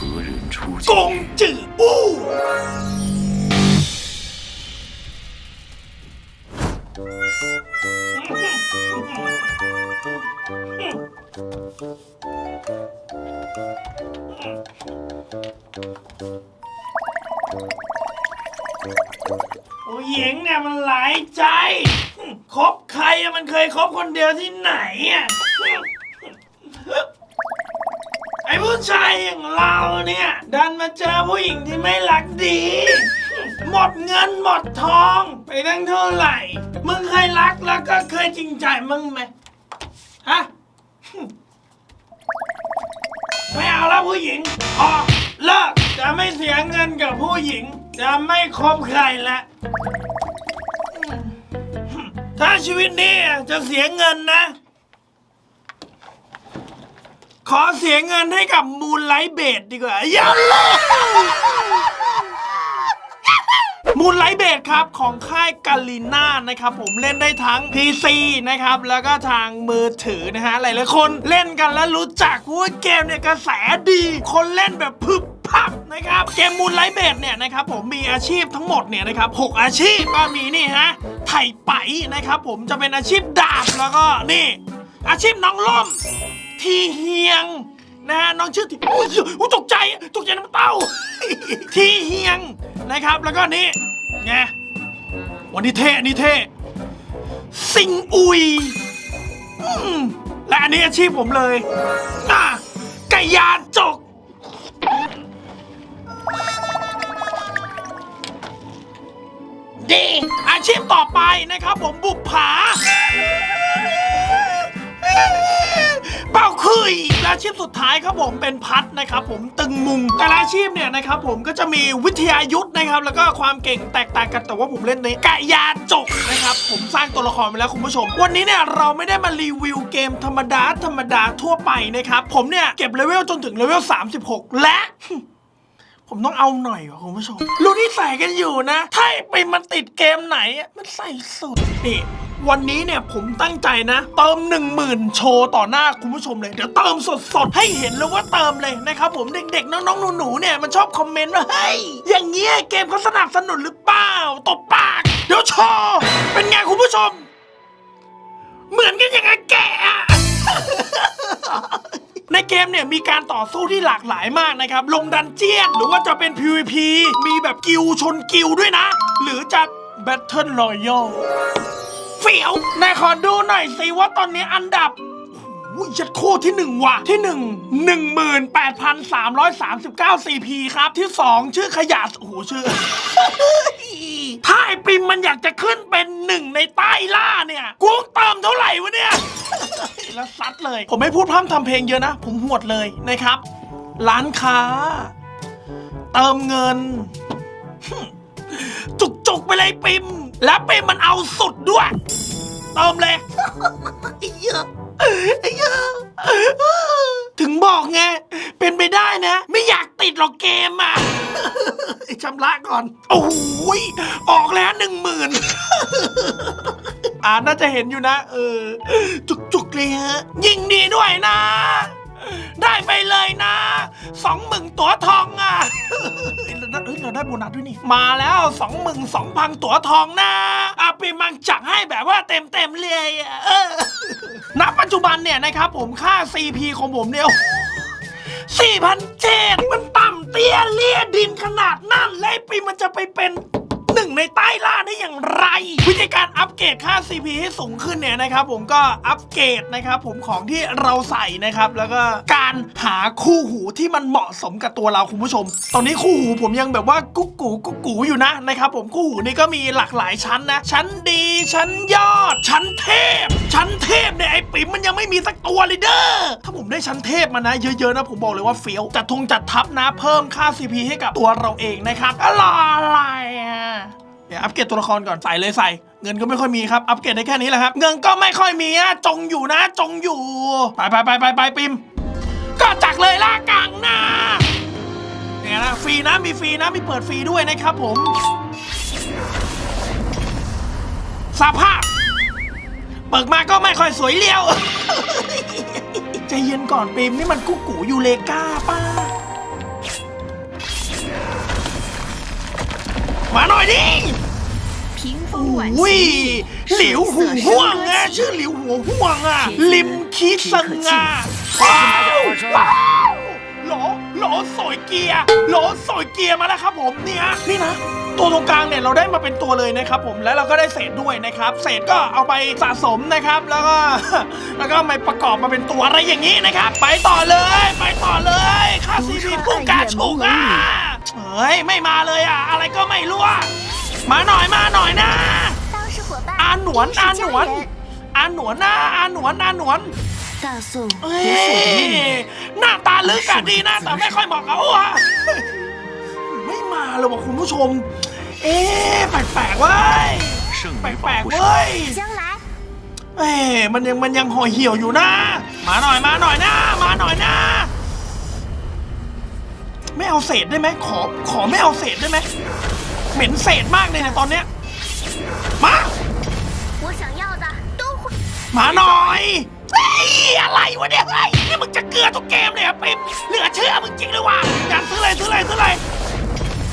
何人出 กง 境？ จืออู้ โอ้ยหญิงเนี่ยมันหลายใจคบใครอะมันเคยคบคนเดียวที่ไหนอะไ อ้ผู้ชายอย่างเราเนี่ย ดันมาเจอผู้หญิงที่ไม่รักดี หมดเงินหมดทอง ไปตั้งเท่าไหร่ มึงเคยรักแล้วก็เคยจริงใจมึงไหมฮะไม่เอาแล้วผู้หญิงออกเลิกจะไม่เสียเงินกับผู้หญิง จะไม่คบใครล้วถ้าชีวิตนี้จะเสียเงินนะ ขอเสียเงินให้กับมูลไลท์เบดดีกว่าอย่าเลยมูลไลท์เบดครับของค่ายกาลิน่านะครับผมเล่นได้ทั้ง PC นะครับแล้วก็ทางมือถือนะฮะหลายๆคนเล่นกันแล้วรู้จักว่าเกมเนี่ยกระแสดี คนเล่นแบบพึบพับนะครับเกมมูลไลท์เบดเนี่ยนะครับผมมีอาชีพทั้งหมดเนี่ยนะครับหกอาชีพก็มีนี่ฮะไถ่ไปนะครับผมจะเป็นอาชีพดาบแล้วก็นี่ อาชีพน้องล่ม ทีเฮียงนะฮะน้องชื่อทีอุ้ยอุ้ยตกใจตกใจน้ำเต้า ทีเฮียงนะครับ แล้วก็นี่ไงวันนี้เท่อันนี่เท่สิงอุยอืมและอันนี้อาชีพผมเลยน่ะไก่ยาจก ดีอาชีพต่อไปนะครับผมบุปผา เป้าคุยและอาชีพสุดท้ายครับผมเป็นพัดนะครับผมตึงมุงแต่ละอาชีพเนี่ยนะครับผมก็จะมีวิทยายุทธ์นะครับ แล้วก็ความเก่งแตกต่างกันแต่ว่าผมเล่นในกะยาจกนะครับ ผมสร้างตัวละครไปแล้วคุณผู้ชม วันนี้เนี่ยเราไม่ได้มารีวิวเกมธรรมดาธรรมดาทั่วไปนะครับผมเนี่ยเก็บเลเวลจนถึงเลเวล36 และ ผมต้องเอาหน่อยว่ะคุณผู้ชมรู้ที่ใส่กันอยู่นะ ถ้าไปมันติดเกมไหนอะมันใส่สุดนี่ วันนี้เนี่ยผมตั้งใจนะ เติม 1 0,000 โชว์ต่อหน้าคุณผู้ชมเลย เดี๋ยวเติมสดๆ ให้เห็นเลยว่าเติมเลยนะครับผมเด็กๆ น้องๆหนูๆเนี่ยมันชอบคอมเมนต์ว่าเฮ้ยอย่างเงี้ยเกมเขาสนับสนุนหรือเปล่าตบปาก เดี๋ยวโชว์เป็นไงคุณผู้ชม เหมือนกันอย่างไงแกอะในเกมเนี่ยมีการต่อสู้ที่หลากหลายมากนะครับ ลงดันเจียนหรือว่าจะเป็น PVP มีแบบกิวชนกิวด้วยนะ หรือจะ Battle Royale เฟียวนายขอดูหน่อยสิว่าตอนนี้อันดับอุ้ยยัดคตรที่หนึ่งว่ะ ที่หนึ่งหนึ่งหมื่นแปดพันสามร้อยสามสิบเก้า CP ครับ ที่สองชื่อขยะโอ้โหชื่อ ถ้าไอปิมมันอยากจะขึ้นเป็นหนึ่งในใต้ล่าเนี่ยกูเติมเท่าไหร่วะเนี่ย แล้วซัดเลย ผมไม่พูดพร่ำทำเพลงเยอะนะ ผมหวดเลยนะครับ ร้านค้า เติมเงิน จุกจุกๆไปเลยปิม และปิมมันเอาสุดด้วยเติมเลยไอ้เหี้ยไอ้เหี้ยถึงบอกไง เป็นไปได้นะ ไม่อยากติดหรอกเกมอะชำระก่อน โอ้โหยออกแล้วหนึ่งหมื่นอ่าน่าจะเห็นอยู่นะ เออ จุกๆเลยฮะ ยิงดีด้วยนะ ได้ไปเลยนะสองหมื่นตัวทองอะเฮ้ยเราได้เฮ้ยเราได้โบนัสด้วยนี่ มาแล้วสองหมื่นสองพันตัวทองนะอาปีมังจักให้แบบว่าเต็มเต็มๆเลยอะเออณปัจจุบันเนี่ยนะครับผมค่า CP ของผมเนี่ยสี่พันเจ็ดมันต่ำเตี้ยเลี่ยดินขนาดนั้นเลยปีมันจะไปเป็นห นึ่งในใต้ล่าได้อย่างไร วิธีการอัปเกรดค่า CP ให้สูงขึ้นเนี่ยนะครับผมก็อัปเกรดนะครับผมของที่เราใส่นะครับ แล้วก็การหาคู่หูที่มันเหมาะสมกับตัวเราคุณผู้ชม ตอนนี้คู่หูผมยังแบบว่ากุ๊กกูกุ๊กกูอยู่นะนะครับผมคู่หูนี่ก็มีหลากหลายชั้นนะ ชั้นดีชั้นยอด ชั้นเทพ ชั้นเทพเนี่ยไอ้ปิ๋มมันยังไม่มีสักตัวเลยเด้อถ้าผมได้ชั้นเทพมานะเยอะๆนะผมบอกเลยว่าเฟี้ยวจัดทงจัดทับนะเพิ่มค่า CP ให้กับตัวเราเองนะครับอะไรอะ เดี๋ยวอัปเกรดตัวละครก่อนใส่เลยใส่ เงินก็ไม่ค่อยมีครับ อัปเกรดได้แค่นี้แหละครับ เงินก็ไม่ค่อยมีอะจงอยู่นะ จงอยู่ ไปไปไปไปไปปิม ก็จักเลยล่ากังนะเนี่ยนะฟรีนะมีฟรีนะมีเปิดฟรีด้วยนะครับผมสภาพ เปิกมาก็ไม่ค่อยสวยเลี้ยวใจเย็นก่อนปิมนี่มันกุ๊กกูยูเลกาป้า มาหน่อยดิ 屏风晚 อุ้ย 晴 หลิวหูห่วงอ่ะชื่อหลิวหัวห่วงอ่ะ ลิมคิดสังอ่ะว้าวว้าวโหลโหลสอยเกียร์โหลสอยเกียร์มาแล้วครับผมเนี่ยนี่นะ ตัวตรงกลางเนี่ยเราได้มาเป็นตัวเลยนะครับผมแล้วเราก็ได้เศษด้วยนะครับ เศษก็เอาไปสะสมนะครับ แล้วก็ แล้วก็มาประกอบมาเป็นตัวอะไรอย่างนี้นะครับ ไปต่อเลย ไปต่อเลยค่าซีพีพุ่งกาฉุกอ่ะ เฮ้ยไม่มาเลยอ่ะ อะไรก็ไม่รู้อ่ะมาหน่อยมาหน่อยนะ 当是伙伴 อาหนวน 必 อา 是 หน 家 วน 人。 อาหนวนนะอาหนวนอาหนวน 大宋 เอ้ 不是我的命 ย 运， หน้าตาลึกอะดีนะแต่ไม่ค่อยเหมาะกับอ้วไม่มาเลยว่ะคุณผู้ชม เอ๊ะแปลกๆเว้ย 圣 แป 女保 ลก 护 ๆ 神， เว้ย 将来 เอ๊ะมันยังมันยังห่อเหี่ยวอยู่นะ มาหน่อยมาหน่อยนะ มาหน่อยนะ ไม่ เอาเศษได้ไหมขอขอไม่เอาเศษได้ไหมเหม็นเศษมากเลยเนี่ยตอนเนี้ยมา 我想要的都会。 มาหน่อยเฮ้ยอะไรวะเนี่ยเฮ้ยนี่มึงจะเกลือทุกเกมเลยเหรอะปิ๊มเหลือเชื่อมึงจริงเลยวะอยากซื้ออะไรซื้ออะไรซื้ออะไร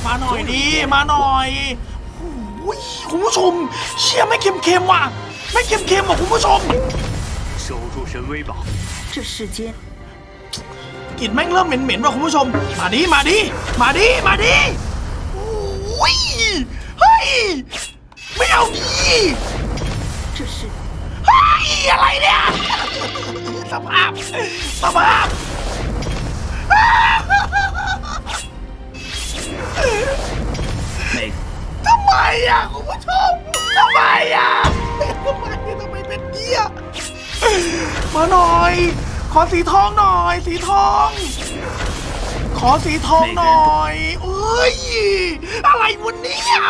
มาหน่อยดิมาหน่อยโอ้ยคุณผู้ชม เชี่ยไม่เค็มๆว่ะ ไม่เค็มๆว่ะคุณผู้ชม 守住神威宝，这世间 กลิ่นแม่งเริ่มเหม็นๆว่ะคุณผู้ชม มาดิ มาดิ มาดิ มาดิวิ่งเฮ้ย ไม่เอาดิเฮ้ย อะไรเนี่ย สภาพ สภาพ ทำไมอะคุณผู้ชม ทำไมอะทำไมทำไมเป็นเกี้ยมาหน่อย ขอสีทองหน่อย สีทอง ขอสีทองหน่อยเอ้ย อะไรวันนี้เนี่ย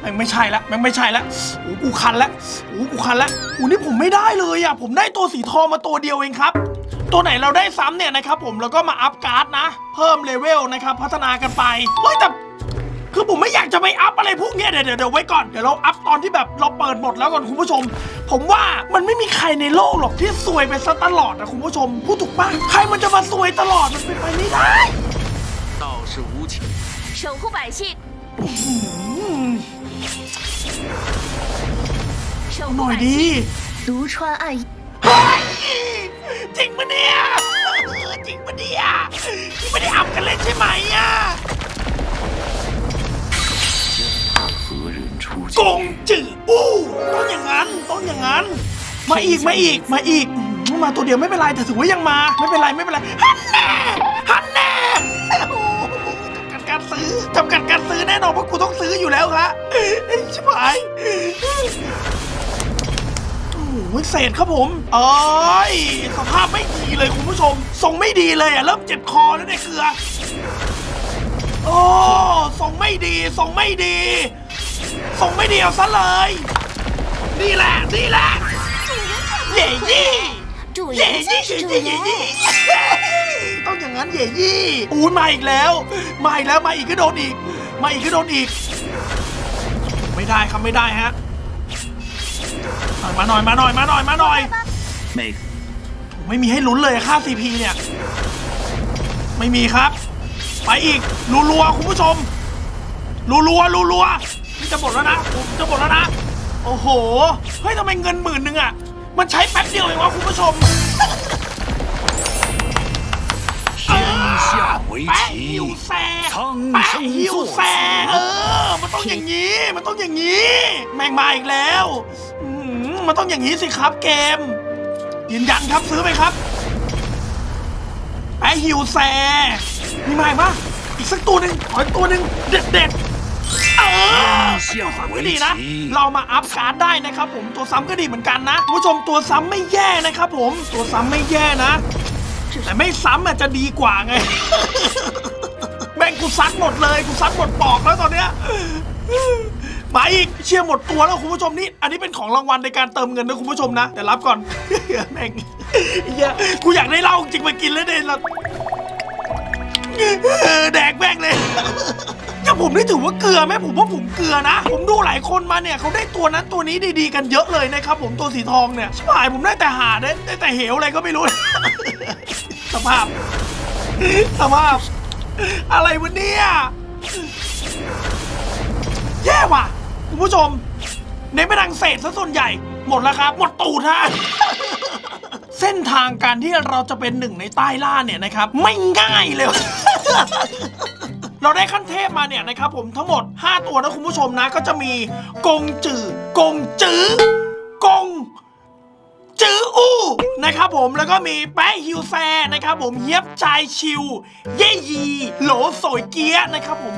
แม่ไม่ใช่ละแม่งไม่ใช่ละโอ้กูคันละโอ้กูคันละโอ้นี่ผมไม่ได้เลยอะ ผมได้ตัวสีทองมาตัวเดียวเองครับ ตัวไหนเราได้ซ้ำเนี่ยนะครับผมแล้วก็มาอัพการ์ดนะ เพิ่มเลเวลนะครับ พัฒนากันไปเฮ้ยแต่ คือผมไม่อยากจะไปอัพอะไรพวกเนี้ยเดี๋ยวเดี๋ยวเดี๋ยวไว้ก่อน เดี๋ยวเราอัพตอนที่แบบเราเปิดหมดแล้วก่อนคุณผู้ชม ผมว่ามันไม่มีใครในโลกหรอกที่ซวยไปซะตลอดนะคุณผู้ชมพูดถูกปะใครมันจะมาซวยตลอดมันเป็นไปไม่ได้ 道是无情，守护百姓， อืม 守 ห 护 น่อย 百 ดี 姓，卢川暗夜 เฮ้ยจริงปะเนี่ยจริงปะเนี่ยนี่ไม่ได้อัพกันเล่นใช่ไหมอ่ะ ชูกงจืออู้ต้องอย่างนั้นต้องอย่างนั้น มาอีกมาอีกมาอีกมาตัวเดียวไม่เป็นไรแต่ถือว่ายังมาไม่เป็นไรไม่เป็นไรฮันแน่ฮันแน่โอ้จำกัดการซื้อจำกัดการซื้อแน่นอนเพราะกูต้องซื้ออยู่แล้วครับชิบหายโอ้โเศษครับผมโอ้ยสภาพไม่ดีเลยคุณผู้ชมทรงไม่ดีเลยอะเริ่มเจ็บคอแล้วเนี่ยเกลือ โอ้ทรงไม่ดีทรงไม่ดี ทรงไม่ดีเอาซะเลย นี่แหละนี่แหละ 主人太 เย่ 不 ยี่ 会，主 เย่ 人 ยี่ 才是主 เย่ยี่เย่ 人。 ยี่ต้องอย่างนั้นเย่ยี่อู้มาอีกแล้ว มาอีกแล้วมาอีกก็โดนอีก มาอีกก็โดนอีก ไม่ได้ครับไม่ได้ฮะมาหน่อยมาหน่อยมาหน่อยมาหน่อย 每 ไม่มีให้ลุ้นเลยค่า CP เนี่ย ไม่มีครับ ไปอีกรัวๆคุณผู้ชมรัวๆรัวๆ นี่จะหมดแล้วนะผมจะหมดแล้วนะ โอ้โห เฮ้ยทำไมเงินหมื่นหนึ่งอะมันใช้แป๊บเดียวเองวะคุณผู้ชม 天下为 แปะหิว 棋， แซ่แปะหิวแซ่เออ มันต้องอย่างนี้ มันต้องอย่างนี้ แม่งมาอีกแล้วอื้อหือมันต้องอย่างนี้สิครับเกม ยืนยันครับซื้อไปครับ แปะหิวแซ่มีมาอีกปะอีกสักตัวหนึ่งขออีกตัวหนึ่งเด็ดเด็ด เชี่ยวซ้ำก็ดีนะ เรามาอัพการ์ดได้นะครับผมตัวซ้ำก็ดีเหมือนกันนะคุณผู้ชมตัวซ้ำไม่แย่นะครับผมตัวซ้ำไม่แย่นะ แต่ไม่ซ้ำอาจจะดีกว่าไง แม่งกูซัดหมดเลยกูซัดหมดปอกแล้วตอนเนี้ยมาอีกเชี่ยหมดตัวแล้วคุณผู้ชมนี่ อันนี้เป็นของรางวัลในการเติมเงินนะคุณผู้ชมนะ แต่รับก่อนแม่งเฮียกูอยากได้เหล้าจริงไปกินแล้วเนี่ยแดกแม่งเลย ผมนี่ถือว่าเกลือไหมผมว่าผมเกลือนะ ผมดูหลายคนมาเนี่ยเขาได้ตัวนั้นตัวนี้ดีๆกันเยอะเลยนะครับผมตัวสีทองเนี่ยชิบหายผมได้แต่หาได้ได้แต่เหวอะไรก็ไม่รู้ สภาพ สภาพ อะไรวะเนี่ยแย่ว่ะคุณผู้ชมเน้นไปทางเศษซะส่วนใหญ่ หมดแล้วครับ หมดตูดฮะเส้นทางการที่เราจะเป็นหนึ่งในใต้ล่าเนี่ยนะครับ ไม่ง่ายเลย เราได้ขั้นเทพมาเนี่ยนะครับผมทั้งหมด 5 ตัวนะคุณผู้ชมนะก็จะมีกงจือ กงจือกงจื้ออู้นะครับผมแล้วก็มีแปะฮิวแซนะครับผมเฮียบจายชิว เย่ยี โหลสวยเกียนะครับผม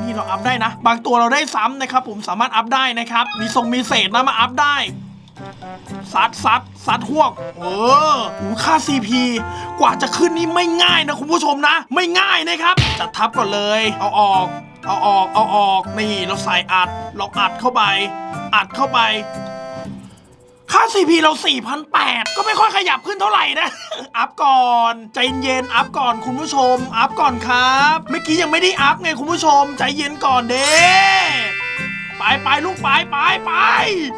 นี่เราอัพได้นะ บางตัวเราได้ซ้ำนะครับผมสามารถอัพได้นะครับ มีทรงมีเศษนะมาอัพได้ ซัดซัดซัดหวก เออหูค่า CP กว่าจะขึ้นนี่ไม่ง่ายนะคุณผู้ชมนะ ไม่ง่ายนะครับ จัดทับก่อนเลย เอาออก เอาออก เอาออก นี่เราใส่อัด เราอัดเข้าไป อัดเข้าไป ค่า CP เรา 4,800 ก็ไม่ค่อยขยับขึ้นเท่าไหร่นะ อัพก่อน ใจเย็นอัพก่อนคุณผู้ชม อัพก่อนครับ เมื่อกี้ยังไม่ได้อัพไงคุณผู้ชม ใจเย็นก่อนเด้ ไปไปลูกไปไปไป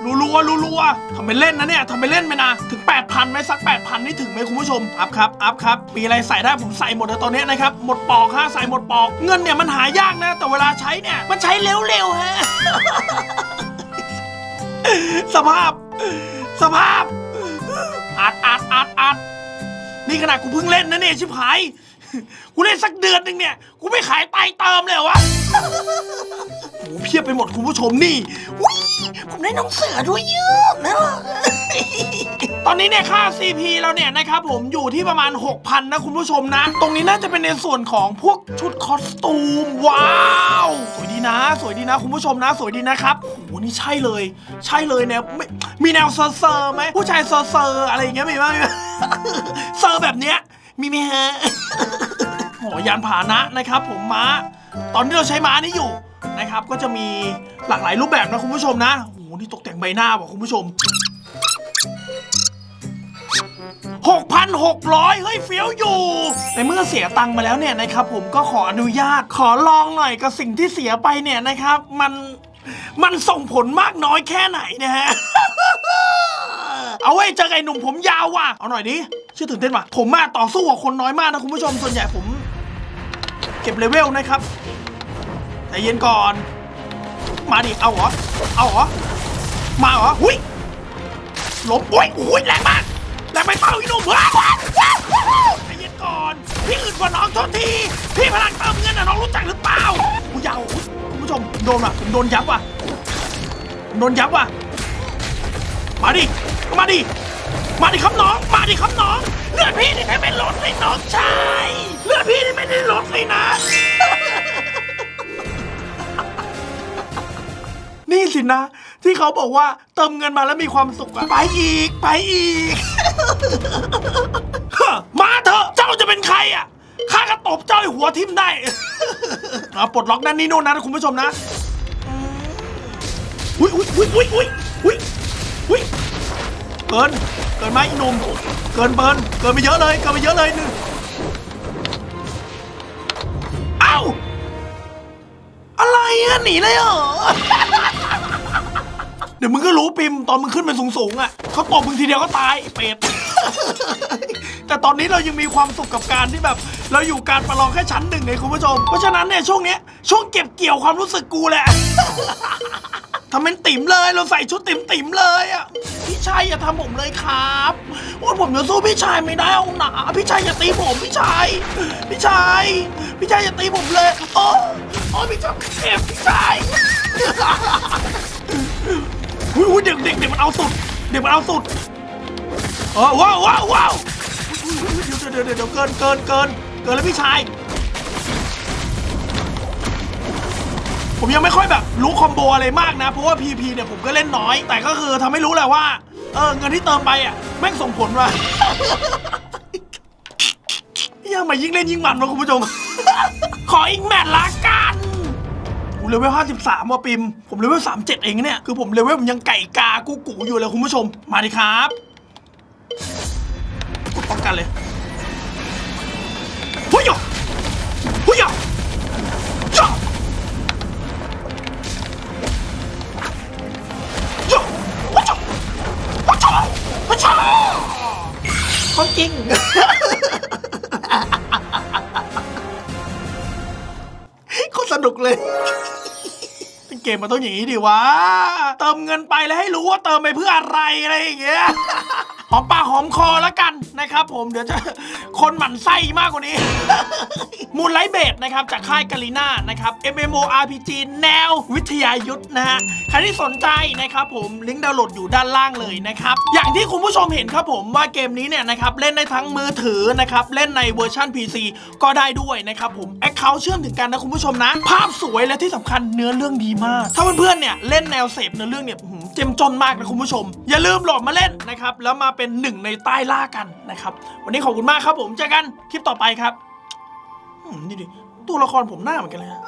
รัวรัวรัวทำเป็นเล่นนะเนี่ยทำเป็นเล่นไปนะ ถึง 8,000ไหมสัก 8,000 นี่ถึงไหมคุณผู้ชม อัพครับ อัพครับ มีอะไรใส่ได้ผมใส่หมดเลยตอนนี้นะครับ หมดปอกฮะใส่หมดปอก เงินเนี่ยมันหายากนะ แต่เวลาใช้เนี่ย มันใช้เร็วๆฮะ สภาพ สภาพ อัดอัดอัดอัดนี่ขนาดกูเพิ่งเล่นนะเนี่ยชิบหาย กูเล่นสักเดือนหนึ่งเนี่ย กูไม่ขายไตเติมเลยวะ โอ้โหเพียบไปหมดคุณผู้ชมนี่วิผมได้น้องเสือด้วยเยอะนะตอนนี้เนี่ยค่า CP เราเนี่ยนะครับผมอยู่ที่ประมาณ 6,000 นะคุณผู้ชมนะ ตรงนี้น่าจะเป็นในส่วนของพวกชุดคอสตูม ว้าว สวยดีนะ สวยดีนะคุณผู้ชมนะ สวยดีนะครับโอ้โหนี่ใช่เลย ใช่เลยเนี่ยไม่มีแนวเซอร์เซอร์ไหมผู้ชายเซอร์เซอร์อะไรอย่างเงี้ยมีไหมเซอร์แบบเนี้ยมีไหมฮะโหยานพานะนะครับผมม้า ตอนที่เราใช้ม้านี้อยู่นะครับ ก็จะมีหลากหลายรูปแบบนะคุณผู้ชมนะโอ้โหนี่ตกแต่งใบหน้าบอกคุณผู้ชม 6,600 เฮ้ยเฟี้ยวอยู่ ในเมื่อเสียตังค์มาแล้วเนี่ยนะครับ ผมก็ขออนุญาตขอลองหน่อยกับสิ่งที่เสียไปเนี่ยนะครับ มันมันส่งผลมากน้อยแค่ไหนนะฮะ เอาไว้เจอไอ้หนุ่มผมยาวว่ะ เอาหน่อยดิชื่อตื่นเต้นว่ะ ผมมาต่อสู้กับคนน้อยมากนะคุณผู้ชมส่วนใหญ่ผม เก็บเลเวลนะครับใจเย็นก่อน มาดิ เอาเหรอ เอาเหรอ มาเหรอ หุยหลบโอ้ยโอ้ยแรงมากแรงไปเปล่าอีหนุ่มว้าวว้าวว้าวว้าวใจเย็นก่อน พี่อื่นกว่าน้องโทษที พี่พลังเติมเงินน่ะน้องรู้จักหรือเปล่ากูยาวคุณผู้ชม โดนว่ะผมโดนยับว่ะโดนยับว่ะ มาดิ มาดิ มาดิครับน้อง มาดิครับน้อง เลือดพี่นี่ไม่เป็นลดเลยน้องชายเลือดพี่นี่ไม่ได้ลดเลยนะ นี่สินะ ที่เขาบอกว่าเติมเงินมาแล้วมีความสุขอะไปอีกไปอีก มาเถอะเจ้าจะเป็นใครอะข้าก็ตบเจ้าให้หัวทิ่มได้ เอาปลดล็อกนั่นนี่โน่นนะคุณผู้ชมนะ อุ้ยอุ้ยอุ้ยอุ้ยอุ้ยอุ้ยอุ้ย เกิน เกินไหมอีหนุ่ม เกินเบิร์นเกินไปเยอะเลย เกินไปเยอะเลยหนึ่งเอ้า อะไรอะหนีเลยเหรอ เดี๋ยวมึงก็รู้ปิมตอนมึงขึ้นไปสูงๆอะเขาตบมึงทีเดียวก็ตายไอ้เป็ด แต่ตอนนี้เรายังมีความสุขกับการที่แบบ เราอยู่การประลองแค่ชั้นหนึ่งไงคุณผู้ชม เพราะฉะนั้นเนี่ยช่วงเนี้ยช่วงเก็บเกี่ยวความรู้สึกกูแหละ ทำเป็นติ๋มเลยเราใส่ชุดติ๋มติ๋มๆเลยอะพี่ชายอย่าทำผมเลยครับโอ้ยผมจะสู้พี่ชายไม่ได้เอาหนาพี่ชายอย่าตีผมพี่ชายพี่ชายพี่ชายอย่าตีผมเลยโอ้โอ้พี่ชายเจ็บพี่ชายอุ้ยอุ้ยเด็กเด็กเด็กมันเอาสุด เด็กมันเอาสุดเออว้าวว้าวว้าวอุ๊ยอุ๊ยอุ๊ยเดี๋ยวเดี๋ยวเดี๋ยวเกินเกินเกินเกินแล้วพี่ชาย ผมยังไม่ค่อยแบบรู้คอมโบอะไรมากนะ เพราะว่า PP เนี่ยผมก็เล่นน้อย แต่ก็คือทำให้รู้แหละว่า เออเงินที่เติมไปอะแม่งส่งผลว่ะ ยังมายิ่งเล่นยิ่งมันวะคุณผู้ชม ขออีกแมตช์ละกันกูเลเวล53ว่ะปิม ผมเลเวล37 เองเนี่ย คือผมเลเวลผมยังไก่กากูกูอยู่เลยคุณผู้ชม มาดิครับกดป้องกันเลย หุ้ยอะหุ้ยอะจ้า เกมมันต้องอย่างนี้ดิวะ เติมเงินไปแล้วให้รู้ว่าเติมไปเพื่ออะไรอะไรอย่างเงี้ย หอมปากหอมคอแล้วกันนะครับผมเดี๋ยวจะคนหมั่นไส้มากกว่านี้ มูลไลท์เบดนะครับจากค่ายกาลิน่านะครับ MMORPG แนววิทยายุทธนะฮะ ใครที่สนใจนะครับผมลิงก์ดาวน์โหลดอยู่ด้านล่างเลยนะครับ อย่างที่คุณผู้ชมเห็นครับผมว่าเกมนี้เนี่ยนะครับเล่นได้ทั้งมือถือนะครับเล่นในเวอร์ชัน PC ก็ได้ด้วยนะครับผมแอค เคาเชื่อมถึงกันนะคุณผู้ชมนะ ภาพสวยและที่สำคัญเนื้อเรื่องดีมาก ถ้าเพื่อนๆเนี่ยเล่นแนวเสพเนื้อเรื่องเนี่ยหือเจ็มจนมากนะคุณผู้ชม อย่าลืมโหลดมาเล่นนะครับแล้วมาเป็นหนึ่งในใต้ล่ากันนะครับวันนี้ขอบคุณมากครับผมเจอกันคลิปต่อไปครับนี่ดิตัวละครผมหน้าเหมือนกันเลยฮะ